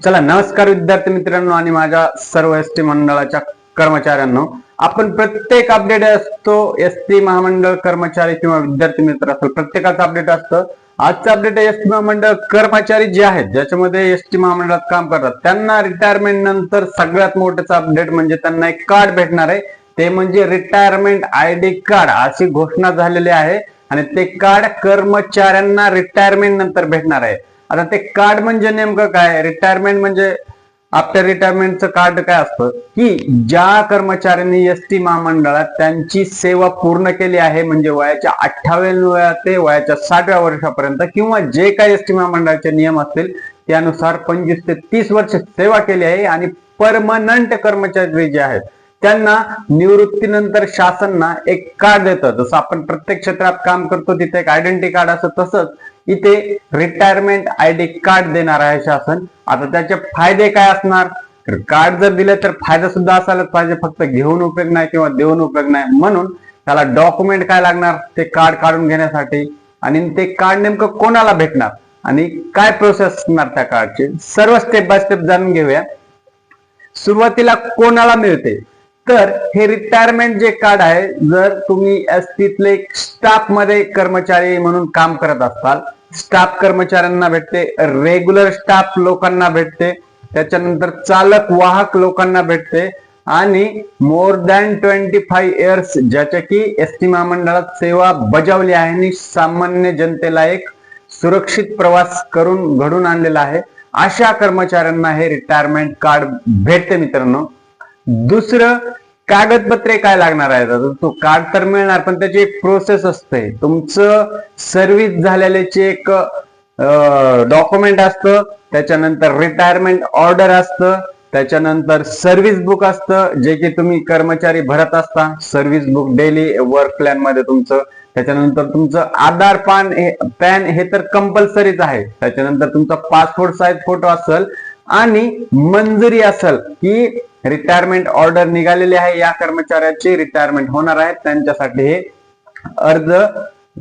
चला नमस्कार विद्यार्थी मित्रांनो आणि माझ्या सर्व एस टी मंडळाच्या कर्मचाऱ्यांनो. आपण प्रत्येक अपडेट असतो एस टी महामंडळ कर्मचारी किंवा विद्यार्थी मित्र असेल प्रत्येकाचं अपडेट असतं. आजचं अपडेट एस टी महामंडळ कर्मचारी जे आहेत ज्याच्यामध्ये एस टी महामंडळात काम करतात त्यांना रिटायरमेंट नंतर सगळ्यात मोठं अपडेट म्हणजे त्यांना एक कार्ड भेटणार आहे. ते म्हणजे रिटायरमेंट आय डी कार्ड अशी घोषणा झालेली आहे आणि ते कार्ड कर्मचाऱ्यांना रिटायरमेंट नंतर भेटणार आहे. आता ते कार्ड म्हणजे नेमकं काय? रिटायरमेंट म्हणजे आफ्टर रिटायरमेंटचं कार्ड काय असतं? की ज्या कर्मचाऱ्यांनी एस टी महामंडळात त्यांची सेवा पूर्ण केली आहे म्हणजे वयाच्या अठ्ठावन्न ते वयाच्या साठव्या वर्षापर्यंत किंवा जे काही एस टी महामंडळाचे नियम असतील त्यानुसार पंचवीस ते तीस वर्ष सेवा केली आहे आणि परमनंट कर्मचारी जे आहेत त्यांना निवृत्तीनंतर शासन ना एक कार्ड देतं. जसं आपण प्रत्येक क्षेत्रात काम करतो तिथे एक आयडेंटिटी कार्ड असतं तसंच इथे रिटायरमेंट आय डी कार्ड देणार आहे शासन. आता त्याचे फायदे काय असणार? तर कार्ड जर दिले तर फायदा सुद्धा असायलाच पाहिजे. फक्त घेऊन उपयोग नाही किंवा देऊन उपयोग नाही. म्हणून त्याला डॉक्युमेंट काय लागणार? ते कार्ड काढून घेण्यासाठी. आणि ते कार्ड नेमकं कोणाला भेटणार? आणि काय प्रोसेस असणार त्या कार्डची सर्व स्टेप बाय स्टेप जाणून घेऊया. सुरुवातीला कोणाला मिळते? तर हे रिटायरमेंट जे कार्ड आहे जर तुम्ही एस टीतले स्टाफमध्ये कर्मचारी म्हणून काम करत असाल स्टाफ कर्मचाऱ्यांना भेटते रेग्युलर स्टाफ लोकांना भेटते त्याच्यानंतर चालक वाहक लोकांना भेटते आणि more than twenty five years ज्याच्या की एस टी महामंडळात सेवा बजावली आहे आणि सामान्य जनतेला एक सुरक्षित प्रवास करून घडून आणलेला आहे. अशा कर्मचाऱ्यांना हे रिटायरमेंट कार्ड भेटते मित्रांनो. दुसरं कागदपत्रे काय लागणार आहेत? आता तो कार्ड तर मिळणार पण त्याची एक प्रोसेस असते. तुमचं सर्व्हिस झालेल्याचे एक डॉक्युमेंट असतं त्याच्यानंतर रिटायरमेंट ऑर्डर असतं त्याच्यानंतर सर्व्हिस बुक असतं जे की तुम्ही कर्मचारी भरत असता सर्व्हिस बुक डेली वर्क प्लॅनमध्ये तुमचं त्याच्यानंतर तुमचं आधार पान पॅन हे तर कंपल्सरीच आहे. त्याच्यानंतर तुमचा पासपोर्ट साईज फोटो असेल आणि मंजुरी असेल की रिटायरमेंट ऑर्डर निघालेली आहे या कर्मचाऱ्याची रिटायरमेंट होणार आहे. त्यांच्यासाठी हे अर्ज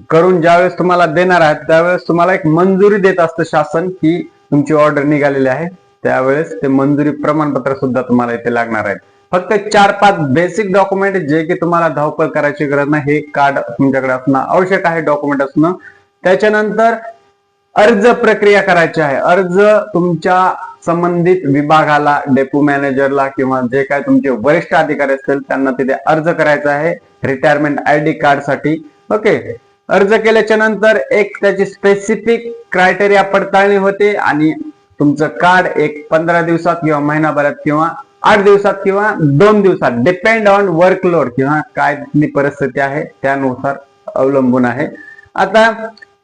करून ज्यावेळेस तुम्हाला देणार आहेत त्यावेळेस तुम्हाला एक मंजुरी देत असतं शासन की तुमची ऑर्डर निघालेली आहे. त्यावेळेस ते मंजुरी प्रमाणपत्र सुद्धा तुम्हाला इथे लागणार आहे फक्त चार पाच बेसिक डॉक्युमेंट जे की तुम्हाला धावपळ करायची गरज नाही हे कार्ड तुमच्याकडे असणं आवश्यक आहे डॉक्युमेंट असणं. त्याच्यानंतर अर्ज प्रक्रिया करायची आहे. अर्ज तुमच्या संबंधित विभागाला डेपो मॅनेजरला किंवा जे काय तुमचे वरिष्ठ अधिकारी असतील त्यांना तिथे अर्ज करायचा आहे रिटायरमेंट आय डी कार्डसाठी ओके. अर्ज केल्याच्यानंतर एक त्याची स्पेसिफिक क्रायटेरिया पडताळणी होते आणि तुमचं कार्ड एक पंधरा दिवसात किंवा महिनाभरात किंवा आठ दिवसात किंवा दोन दिवसात डिपेंड ऑन वर्कलोड किंवा काय परिस्थिती आहे त्यानुसार अवलंबून आहे. आता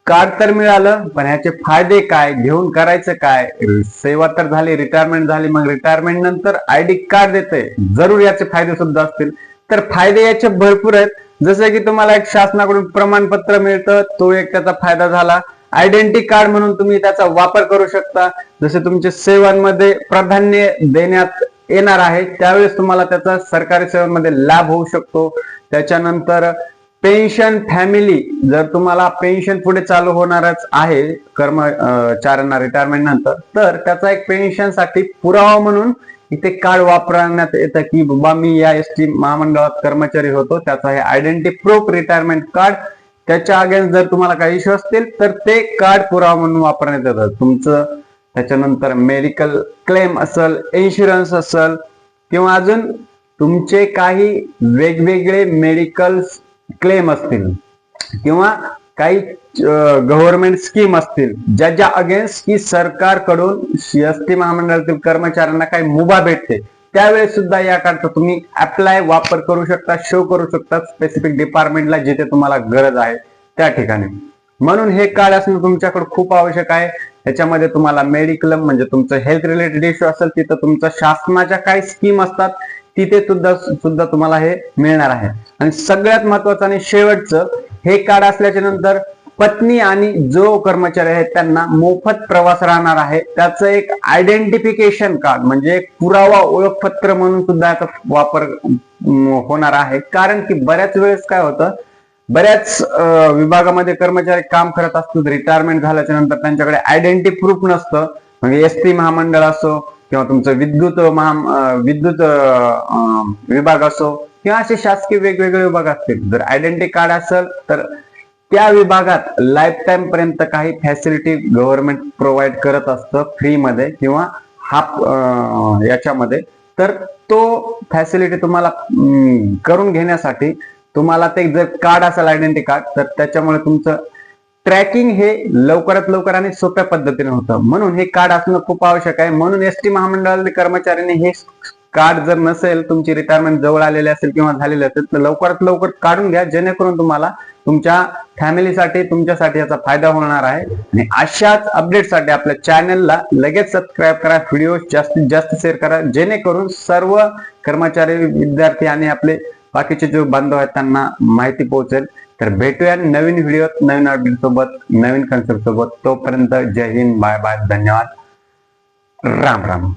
कार्ड तर मिळालं पण ह्याचे फायदे काय घेऊन करायचं काय? सेवा तर झाली रिटायरमेंट झाली मग रिटायरमेंट नंतर आय डी कार्ड देते जरूर याचे फायदे सुद्धा असतील. तर फायदे याचे भरपूर आहेत. जसे की तुम्हाला एक शासनाकडून प्रमाणपत्र मिळतं तो एक त्याचा फायदा झाला. आयडेंटिटी कार्ड म्हणून तुम्ही त्याचा वापर करू शकता. जसे तुमच्या सेवांमध्ये प्राधान्य देण्यात येणार आहे त्यावेळेस तुम्हाला त्याचा सरकारी सेवांमध्ये लाभ होऊ शकतो. त्याच्यानंतर पेन्शन फॅमिली जर तुम्हाला पेन्शन पुढे चालू होणारच आहे कर्मचाऱ्यांना रिटायरमेंट नंतर तर त्याचा एक पेन्शनसाठी पुरावा म्हणून इथे कार्ड वापरण्यात येतं की बाबा मी या एस टी महामंडळात कर्मचारी होतो त्याचा हे आयडेंटिटी प्रूफ रिटायरमेंट कार्ड त्याच्या अगेन्स्ट जर तुम्हाला काही इश्यू असतील तर ते कार्ड पुरावा म्हणून वापरण्यात येतं. तुमचं त्याच्यानंतर मेडिकल क्लेम असेल इन्शुरन्स असेल किंवा अजून तुमचे काही वेगवेगळे मेडिकल क्लेम असतील. किंवा काही गव्हर्नमेंट स्कीम असतील ज्या ज्या अगेन्स्ट की सरकारकडून एस टी महामंडळातील कर्मचाऱ्यांना काही मुभा भेटते त्यावेळेस सुद्धा या कार्डचा तुम्ही अप्लाय वापर करू शकता शो करू शकता स्पेसिफिक डिपार्टमेंटला जिथे तुम्हाला गरज आहे त्या ठिकाणी. म्हणून हे कार्ड असणं तुमच्याकडे खूप आवश्यक आहे. त्याच्यामध्ये तुम्हाला मेडिक्लम म्हणजे तुमचं हेल्थ रिलेटेड इश्यू असेल तिथं तुमचं शासनाच्या काही स्कीम असतात तिथे सुद्धा सुद्धा तुम्हाला हे मिळणार आहे. आणि सगळ्यात महत्वाचं आणि शेवटचं हे कार्ड असल्याच्या नंतर पत्नी आणि जो कर्मचारी आहेत त्यांना मोफत प्रवास राहणार आहे. त्याचं एक आयडेंटिफिकेशन कार्ड म्हणजे एक पुरावा ओळखपत्र म्हणून सुद्धा याचा वापर होणार आहे. कारण की बऱ्याच वेळेस काय होतं बऱ्याच विभागामध्ये कर्मचारी काम करत असतात रिटायरमेंट झाल्याच्यानंतर त्यांच्याकडे आयडेंटिटी प्रूफ नसतं. म्हणजे एस टी महामंडळ असो किंवा तुमचं विद्युत महा विद्युत विभाग असो किंवा असे शासकीय वेगवेगळे विभाग असतील. जर आयडेंटिटी कार्ड असेल तर त्या विभागात लाईफ टाइम पर्यंत काही फॅसिलिटी गव्हर्नमेंट प्रोव्हाइड करत असतं फ्रीमध्ये किंवा हाफ याच्यामध्ये. तर तो फॅसिलिटी तुम्हाला करून घेण्यासाठी तुम्हाला ते जर कार्ड असेल आयडेंटिटी कार्ड तर त्याच्यामुळे तुमचं ट्रॅकिंग हे लवकरात लवकर आणि सोप्या पद्धतीने होतं. म्हणून हे कार्ड असणं खूप आवश्यक आहे. म्हणून एस टी महामंडळातील कर्मचाऱ्यांनी हे कार्ड जर नसेल तुमची रिटायरमेंट जवळ आलेले असेल किंवा झालेले असेल तर लवकरात लवकर काढून घ्या. जेणेकरून तुम्हाला तुमच्या फॅमिलीसाठी तुमच्यासाठी याचा फायदा होणार आहे. आणि अशाच अपडेटसाठी आपल्या चॅनलला लगेच सबस्क्राईब करा. व्हिडिओ जास्तीत जास्त शेअर करा. जेणेकरून सर्व कर्मचारी विद्यार्थी आणि आपले बाकीचे जे बांधव आहेत त्यांना माहिती पोहोचेल. तर भेटूया नवीन व्हिडिओत नवीन अपडेट सोबत नवीन कन्सेप्ट सोबत. तोपर्यंत जय हिंद बाय बाय धन्यवाद. राम राम.